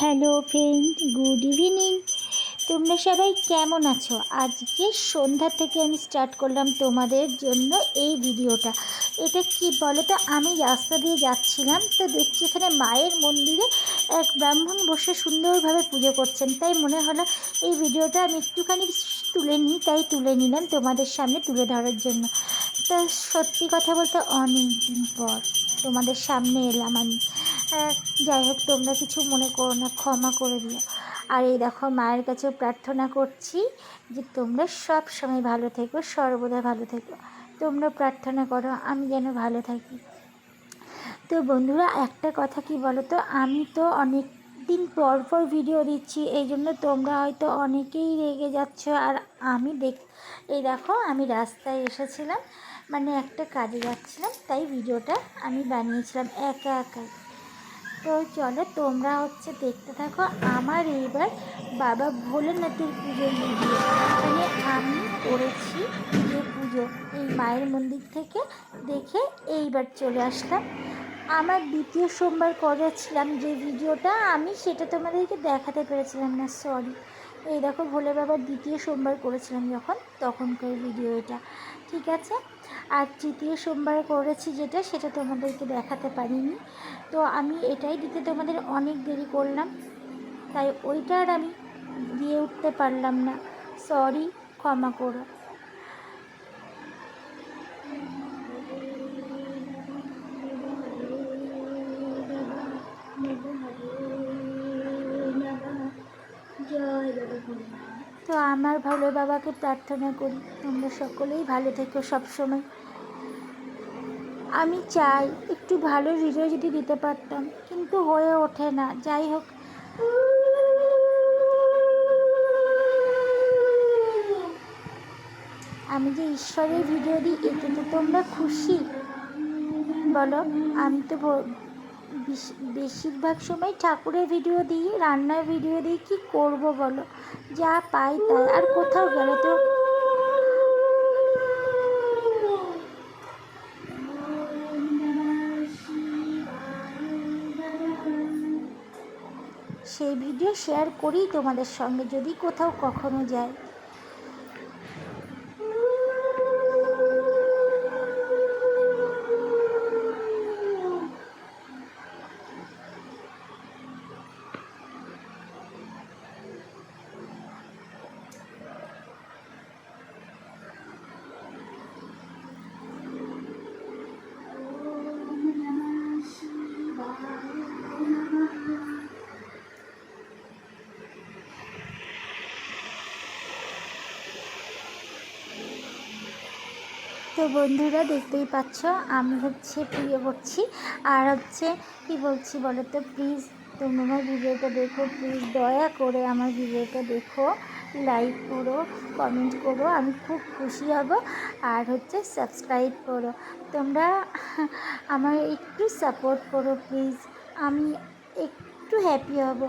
Hello friend good evening তোমরা সবাই কেমন আছো? আজকে সন্ধ্যা থেকে আমি স্টার্ট করলাম তোমাদের জন্য এই ভিডিওটা। এটা কি বলো তো আমি রাস্তা দিয়ে যাচ্ছিলাম, তো দেখছি এখানে মায়ের মন্দিরে এক ব্রাহ্মণ বসে সুন্দরভাবে পুজো করছেন। তাই মনে হলো এই ভিডিওটা আমি একটুখানি তুলে নিই, তাই তুলে নিলাম তোমাদের সামনে তুলে ধরার জন্য। তা সত্যি কথা বলতে অনেক দিন পর তোমাদের সামনে এলাম আমি। যাই হোক, তোমরা কিছু মনে করো না, ক্ষমা করে দিও। আর এই দেখো, মায়ের কাছেও প্রার্থনা করছি যে তোমরা সব সময় ভালো থেকো, সর্বদা ভালো থেকো। তোমরা প্রার্থনা করো, আমি যেন ভালো থাকি। তো বন্ধুরা, একটা কথা কি বলো তো আমি তো অনেক দিন পর পর ভিডিও দিচ্ছি, এই জন্য তোমরা হয়তো অনেকেই রেগে যাচ্ছ। আর আমি দেখ, এই দেখো, আমি রাস্তায় এসেছিলাম মানে একটা কাজে যাচ্ছিলাম, তাই ভিডিওটা আমি বানিয়েছিলাম একা একাই। তো চলো তোমরা হচ্ছে দেখতে থাকো আমার এইবার বাবা ভোলেনাথের পুজোর ভিডিও মানে আমি করেছি পুজো পুজো। এই মায়ের মন্দির থেকে দেখে এইবার চলে আসলাম। আমার দ্বিতীয় সোমবার করেছিলাম যে ভিডিওটা আমি সেটা তোমাদেরকে দেখাতে পেরেছিলাম না সরি এই দেখো ভোলে বাবার দ্বিতীয় সোমবার করেছিলাম যখন, তখনকার ভিডিও এটা। ঠিক আছে? আর তৃতীয় সোমবার করেছি যেটা, সেটা তোমাদেরকে দেখাতে পারিনি। তো আমি এটাই দিতে তোমাদের অনেক দেরি করলাম, তাই ওইটা আর আমি দিয়ে উঠতে পারলাম না। সরি, ক্ষমা করো তো আমার ভালো বাবাকে প্রার্থনা করি। তোমরা সকলেই ভালো থেকো সবসময়। আমি চাই একটু ভালো ভিডিও যদি দিতে পারতাম, কিন্তু হয়ে ওঠে না। যাই হোক। আমি যে ঈশ্বরের ভিডিও দিই, এতে তো তোমরা খুশি। বলো, আমি তো বেশিরভাগ সময় ঠাকুরের ভিডিও দিই, রান্নার ভিডিও দিই, কি করব বলো? যা পাই তাই, আর কোথাও গেলে তো সেই ভিডিও শেয়ার করি তোমাদের সঙ্গে, যদি কোথাও কখনো যায়। তো বন্ধুরা দেখতেই পাচ্ছ, আমি হচ্ছে প্রিয় করছি আর হচ্ছে, কি বলছি বলো তো প্লিজ তোমরা আমার ভিডিওটা দেখো প্লিজ দয়া করে আমার ভিডিওটা দেখো লাইক করো কমেন্ট করো, আমি খুব খুশি হব। আর হচ্ছে সাবস্ক্রাইব করো। তোমরা আমার একটু সাপোর্ট করো প্লিজ আমি একটু হ্যাপি হব।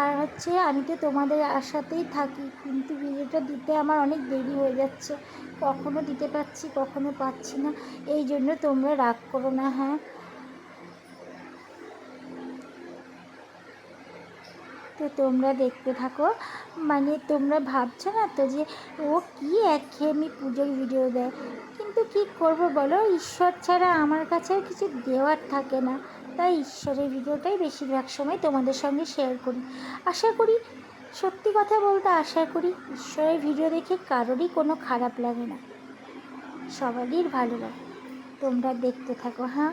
আর হচ্ছে আমি তো তোমাদের আশাতেই থাকি, কিন্তু ভিডিওটা দিতে আমার অনেক দেরি হয়ে যাচ্ছে। কখনো দিতে পারছি, কখনো পাচ্ছি না। এই জন্য তোমরা রাগ করো না হ্যাঁ? তো তোমরা দেখতে থাকো। মানে তোমরা ভাবছ না তো যে ও কি একঘেয়েমি পুজোর ভিডিও দেয়? কিন্তু কি করব বলো? ঈশ্বর ছাড়া আমার কাছে কিছু দেওয়ার থাকে না। তাই ঈশ্বরের ভিডিওটাই বেশিরভাগ সময় তোমাদের সঙ্গে শেয়ার করি। আশা করি সত্যি কথা বলতে আশা করি ঈশ্বরের ভিডিও দেখে কারোরই কোনো খারাপ লাগে না। সবারই ভালো লাগে। তোমরা দেখতে থাকো হ্যাঁ?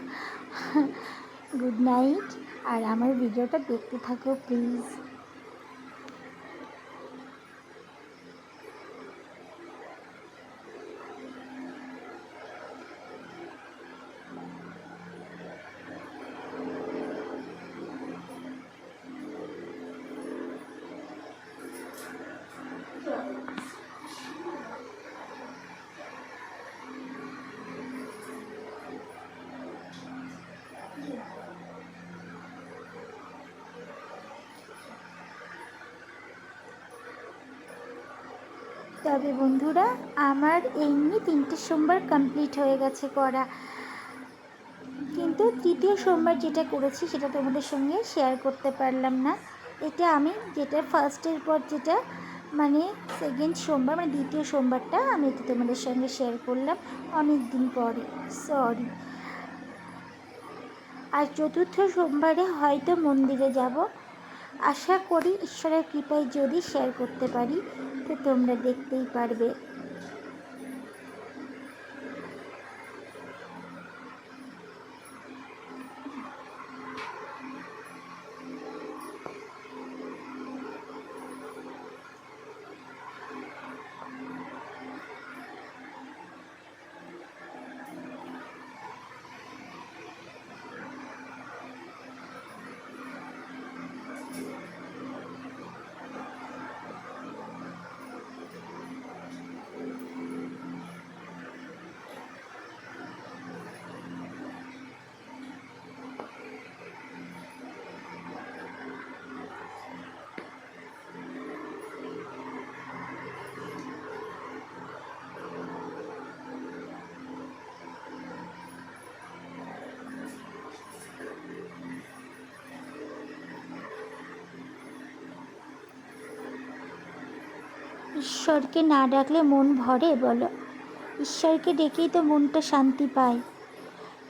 গুড নাইট আর আমার ভিডিওটা দেখতে থাকো প্লিজ তবে বন্ধুরা, আমার এমনি তিনটে সোমবার কমপ্লিট হয়ে গেছে করা। কিন্তু তৃতীয় সোমবার যেটা করেছি, সেটা তোমাদের সঙ্গে শেয়ার করতে পারলাম না। এটা আমি যেটা ফার্স্টের পর যেটা মানে সেকেন্ড সোমবার মানে দ্বিতীয় সোমবারটা আমি এটা তোমাদের সঙ্গে শেয়ার করলাম অনেক দিন পরে। সরি আর চতুর্থ সোমবারে হয়তো মন্দিরে যাব। আশা করি ঈশ্বরের কৃপায় যদি শেয়ার করতে পারি তো তোমরা দেখতেই পারবে। ঈশ্বরকে না ডাকলে মন ভরে, বলো। ঈশ্বরকে ডেকেই তো মনটা শান্তি পায়।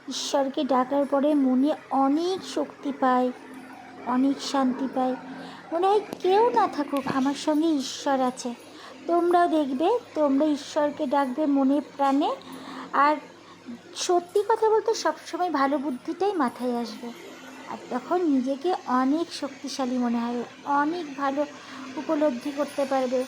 ঈশ্বরকে ডাকার পরে মনে অনেক শক্তি পায়, অনেক শান্তি পায়। মনে হয় কেউ না থাকুক, আমার সঙ্গে ঈশ্বর আছে। তোমরাও দেখবে, তোমরা ঈশ্বরকে ডাকবে মনে প্রাণে। আর সত্যি কথা বলতে সবসময় ভালো বুদ্ধিটাই মাথায় আসবে। আর তখন নিজেকে অনেক শক্তিশালী মনে হবে অনেক ভালো উপলব্ধি করতে পারবে।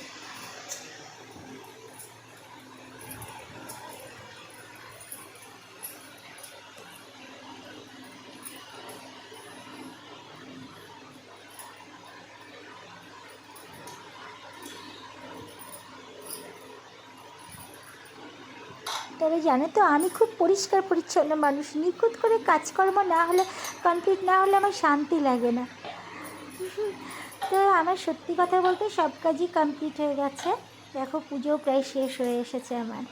তবে জানো তো, আমি খুব পরিষ্কার পরিচ্ছন্ন মানুষ। নিখুঁত করে কাজকর্ম না হলে কমপ্লিট না হলে আমার শান্তি লাগে না। তো আমার সত্যি কথা বলতে সব কাজই কমপ্লিট হয়ে গেছে। দেখো পুজো প্রায় শেষ হয়ে এসেছে আমার।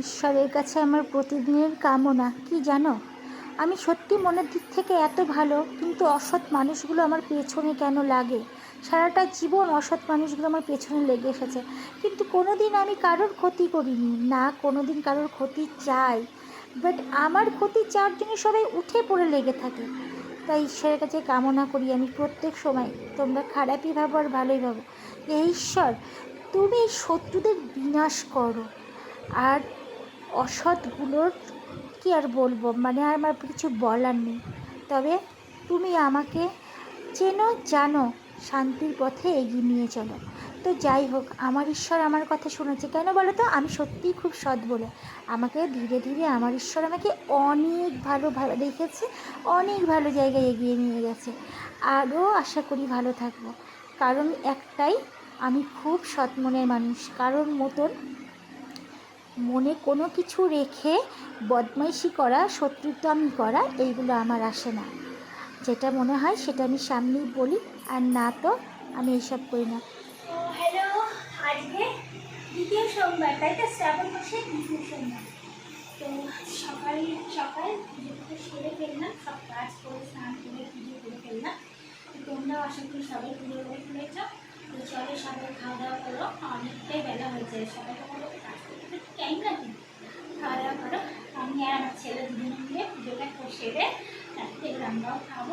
ঈশ্বরের কাছে আমার প্রতিদিনের কামনা, কি জানো? আমি সত্যি মনের দিক থেকে এত ভালো, কিন্তু অসৎ মানুষগুলো আমার পেছনে কেন লাগে? সারাটা জীবন অসৎ মানুষগুলো আমার পেছনে লেগে এসেছে। কিন্তু কোনো দিন আমি কারোর ক্ষতি করিনি, না কোনো দিন কারোর ক্ষতি চাই। বাট আমার ক্ষতি চার জন্য সবাই উঠে পড়ে লেগে থাকে। তাই ঈশ্বরের কাছে কামনা করি আমি প্রত্যেক সময়। তোমরা খারাপই ভাবো আর ভালোই ভাবো। ঈশ্বর, তুমি শত্রুদের বিনাশ করো। আর অসৎগুলোর কি আর বলব? মানে আর আমার কিছু বলার নেই। তবে তুমি আমাকে চেনো, জানো, শান্তির পথে এগিয়ে নিয়ে চলো। তো যাই হোক, আমার ঈশ্বর আমার কথা শুনেছে। কেন বলো তো? আমি সত্যিই খুব সৎ বলে। আমাকে ধীরে ধীরে আমার ঈশ্বর আমাকে অনেক ভালো ভালো দেখেছে, অনেক ভালো জায়গায় এগিয়ে নিয়ে গেছে। আরও আশা করি ভালো থাকব। কারণ একটাই, আমি খুব সৎ মনের মানুষ। কারোর মতন মনে কোনো কিছু রেখে বদমাইশি করা, শত্রুতামি করা, এইগুলো আমার আসে না। যেটা মনে হয় সেটা আমি সামনেই বলি, আর না তো আমি এইসব করি না। হ্যালো, আজকে দ্বিতীয় সোমবার, তাই তো শ্রাবণ মাসের দ্বিতীয় সোমবার। তো সকাল সকাল পুজো টুজো সেরে ফেললাম, সব কাজ করে স্নান করে পুজো করে ফেললাম। তোমরাও আশা করি সবাই পুজো করে ফেলেছ তো সবাই খাওয়া দাওয়া করো, অনেকটাই বেলা হয়েছে সবাই টাইম নাকি খাওয়া দাওয়া করো, আমি আর আমার ছেলে দুজন মিলে পুজোটা সেরে রাত্রে আমরাও খাব।